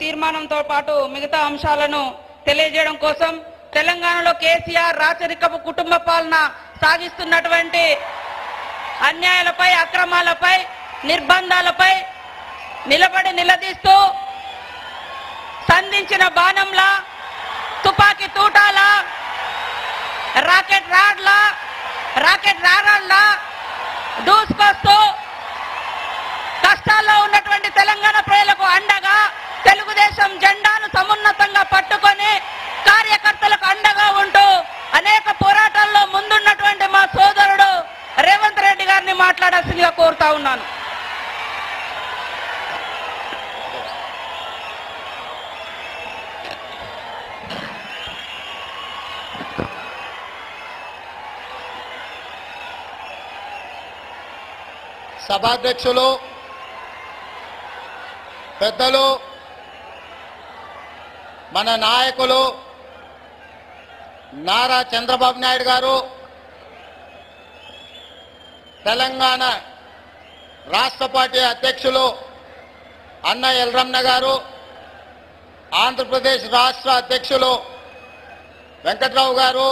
తీర్మానంతో పాటు మిగతా అంశాలను తెలియజేయడం కోసం తెలంగాణలో కేసీఆర్ రాచరికపు కుటుంబ పాలన సాగిస్తున్నటువంటి అన్యాయాలపై అక్రమాలపై నిర్బంధాలపై నిలబడి నిలదీస్తూ సంధించిన బాణంలా తుపాకీ తూటాల రాకెట్ రాడ్లా రాకెట్ రారాడ్లా దూసుకొస్తూ మాట్లాడాల్సిందిగా కోరుతా ఉన్నాను. సభాధ్యక్షులు పెద్దలు మన నాయకులు నారా చంద్రబాబు నాయుడు గారు తెలంగాణ రాష్ట్ర పార్టీ అధ్యక్షులు అన్న ఎల్రమ్న గారు ఆంధ్రప్రదేశ్ రాష్ట్ర అధ్యక్షులు వెంకట్రావు గారు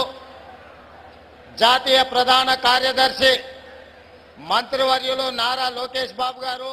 జాతీయ ప్రధాన కార్యదర్శి మంత్రివర్యులు నారా లోకేష్ బాబు గారు